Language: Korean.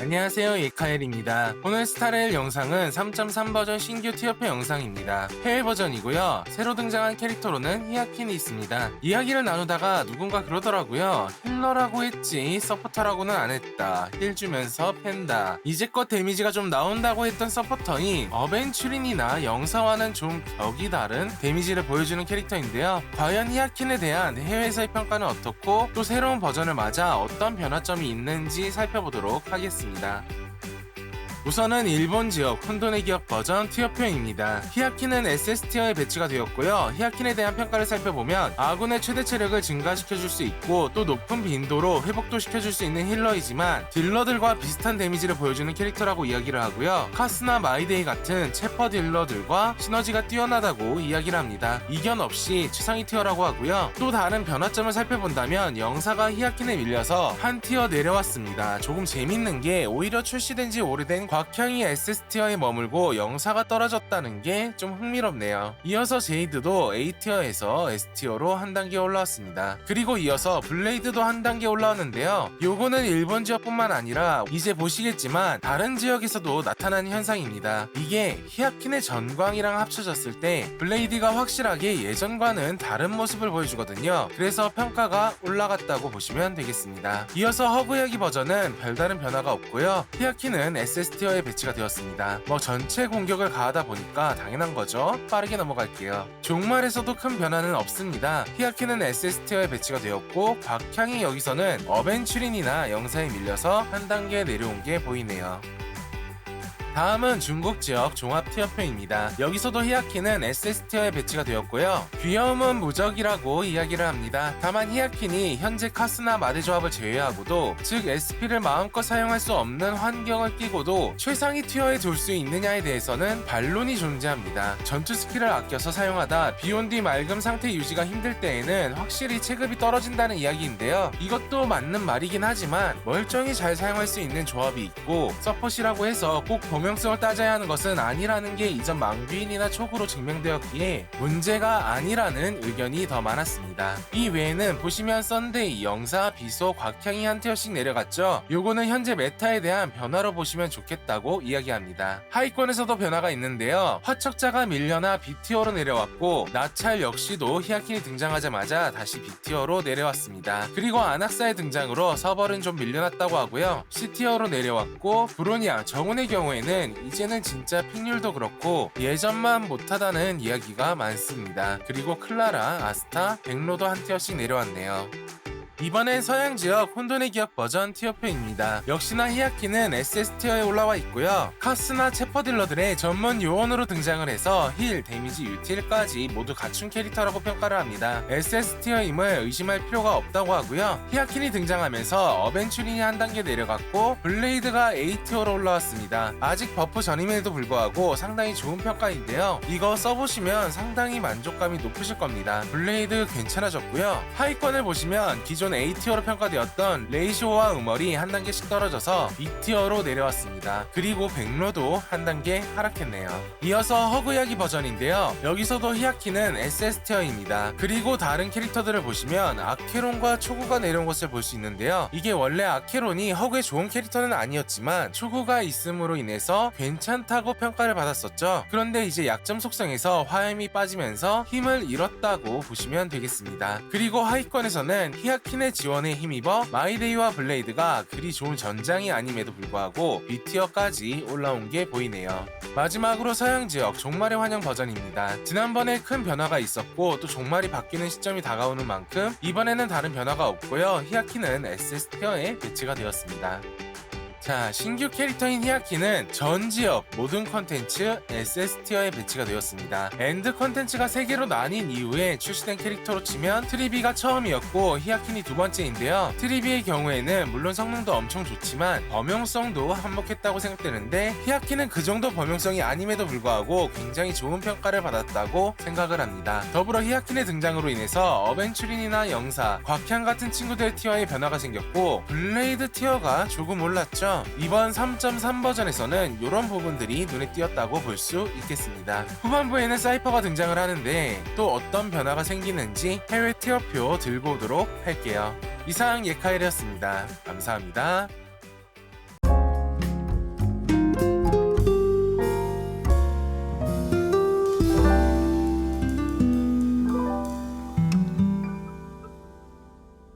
안녕하세요 예카엘입니다. 오늘 스타레일 영상은 3.3 버전 신규 티어표 영상입니다. 해외 버전이고요. 새로 등장한 캐릭터로는 히아킨이 있습니다. 이야기를 나누다가 누군가 그러더라고요. 힐러라고 했지 서포터라고는 안 했다. 힐 주면서 팬다. 이제껏 데미지가 좀 나온다고 했던 서포터니 어벤츄린이나 영사와는 좀 격이 다른 데미지를 보여주는 캐릭터인데요. 과연 히아킨에 대한 해외에서의 평가는 어떻고 또 새로운 버전을 맞아 어떤 변화점이 있는지 살펴보도록 하겠습니다 고맙습니다. 우선은 일본 지역 혼돈의 기억 버전 티어표입니다. 히아키는 SS티어에 배치가 되었고요. 히아킨에 대한 평가를 살펴보면 아군의 최대 체력을 증가시켜줄 수 있고 또 높은 빈도로 회복도 시켜줄 수 있는 힐러이지만 딜러들과 비슷한 데미지를 보여주는 캐릭터라고 이야기를 하고요. 카스나 마이데이 같은 체퍼 딜러들과 시너지가 뛰어나다고 이야기를 합니다. 이견 없이 최상위 티어라고 하고요. 또 다른 변화점을 살펴본다면 영사가 히아킨에 밀려서 한 티어 내려왔습니다. 조금 재밌는 게 오히려 출시된 지 오래된 곽향이 S티어에 머물고 영사가 떨어졌다는 게 좀 흥미롭네요. 이어서 제이드도 A티어에서 S티어로 한 단계 올라왔습니다. 그리고 이어서 블레이드도 한 단계 올라왔는데요. 요거는 일본 지역뿐만 아니라 이제 보시겠지만 다른 지역에서도 나타나는 현상입니다. 이게 히아킨의 전광이랑 합쳐졌을 때 블레이드가 확실하게 예전과는 다른 모습을 보여주거든요. 그래서 평가가 올라갔다고 보시면 되겠습니다. 이어서 허브야기 버전은 별다른 변화가 없고요. 히아키는 SS티어에 배치가 되었습니다. 뭐 전체 공격을 가하다 보니까 당연한 거죠. 빠르게 넘어갈게요. 종말에서도 큰 변화는 없습니다. 히아키는 SS티어에 배치가 되었고 곽향이 여기서는 어벤츄린이나 영사에 밀려서 한 단계 내려온 게 보이네요. 다음은 중국 지역 종합 티어표입니다. 여기서도 히아키는 SS티어에 배치가 되었고요. 귀여움은 무적이라고 이야기를 합니다. 다만 히아킨이 현재 카스나 마대 조합을 제외하고도 즉 SP를 마음껏 사용할 수 없는 환경을 끼고도 최상위 티어에 둘수 있느냐에 대해서는 반론이 존재합니다. 전투 스킬을 아껴서 사용하다 비온디 맑음 상태 유지가 힘들 때에는 확실히 체급이 떨어진다는 이야기인데요. 이것도 맞는 말이긴 하지만 멀쩡히 잘 사용할 수 있는 조합이 있고 서폿이라고 해서 꼭 범용성을 따져야 하는 것은 아니라는 게 이전 망귀인이나 촉으로 증명되었기에 문제가 아니라는 의견이 더 많았습니다. 이 외에는 보시면 썬데이, 영사, 비소, 곽향이 한 티어씩 내려갔죠. 요거는 현재 메타에 대한 변화로 보시면 좋겠다고 이야기합니다. 하위권에서도 변화가 있는데요. 화척자가 밀려나 B티어로 내려왔고 나찰 역시도 히아킨이 등장하자마자 다시 B티어로 내려왔습니다. 그리고 아낙사의 등장으로 서벌은 좀 밀려났다고 하고요. C티어로 내려왔고 브로니아, 정훈의 경우에는 이제는 진짜 픽률도 그렇고 예전만 못하다는 이야기가 많습니다. 그리고 클라라, 아스타, 백로도 한 티어씩 내려왔네요. 이번엔 서양 지역 혼돈의 기억 버전 티어표입니다. 역시나 히아키는 SS티어에 올라와 있고요. 카스나 체퍼 딜러들의 전문 요원으로 등장을 해서 힐, 데미지, 유틸까지 모두 갖춘 캐릭터라고 평가를 합니다. SS티어임을 의심할 필요가 없다고 하고요. 히아킨이 등장하면서 어벤츄린이 한 단계 내려갔고 블레이드가 A티어로 올라왔습니다. 아직 버프 전임에도 불구하고 상당히 좋은 평가인데요. 이거 써보시면 상당히 만족감이 높으실 겁니다. 블레이드 괜찮아졌고요. 하위권을 보시면 기존 A티어로 평가되었던 레이쇼와 음월이 한 단계씩 떨어져서 B티어로 내려왔습니다. 그리고 백로도 한 단계 하락했네요. 이어서 허그야기 버전인데요. 여기서도 히아키는 SS티어입니다. 그리고 다른 캐릭터들을 보시면 아케론과 초구가 내려온 것을 볼 수 있는데요. 이게 원래 아케론이 허그의 좋은 캐릭터는 아니었지만 초구가 있음으로 인해서 괜찮다고 평가를 받았었죠. 그런데 이제 약점 속성에서 화염이 빠지면서 힘을 잃었다고 보시면 되겠습니다. 그리고 하위권에서는 히아 킨의 지원에 힘입어 마이데이와 블레이드가 그리 좋은 전장이 아님에도 불구하고 B티어까지 올라온 게 보이네요. 마지막으로 서양 지역 종말의 환영 버전입니다. 지난번에 큰 변화가 있었고 또 종말이 바뀌는 시점이 다가오는 만큼 이번에는 다른 변화가 없고요. 히아키는 SS티어에 배치가 되었습니다. 자, 신규 캐릭터인 히아키는 전 지역 모든 컨텐츠 SS티어에 배치가 되었습니다. 엔드 컨텐츠가 3개로 나뉜 이후에 출시된 캐릭터로 치면 트리비가 처음이었고 히아킨이 두 번째인데요. 트리비의 경우에는 물론 성능도 엄청 좋지만 범용성도 한몫했다고 생각되는데 히아키는 그 정도 범용성이 아님에도 불구하고 굉장히 좋은 평가를 받았다고 생각을 합니다. 더불어 히아킨의 등장으로 인해서 어벤츄린이나 영사, 곽향 같은 친구들 티어의 변화가 생겼고 블레이드 티어가 조금 올랐죠. 이번 3.3 버전에서는 이런 부분들이 눈에 띄었다고 볼 수 있겠습니다. 후반부에는 사이퍼가 등장을 하는데 또 어떤 변화가 생기는지 해외 티어표 들고 오도록 할게요. 이상 예카일이었습니다. 감사합니다.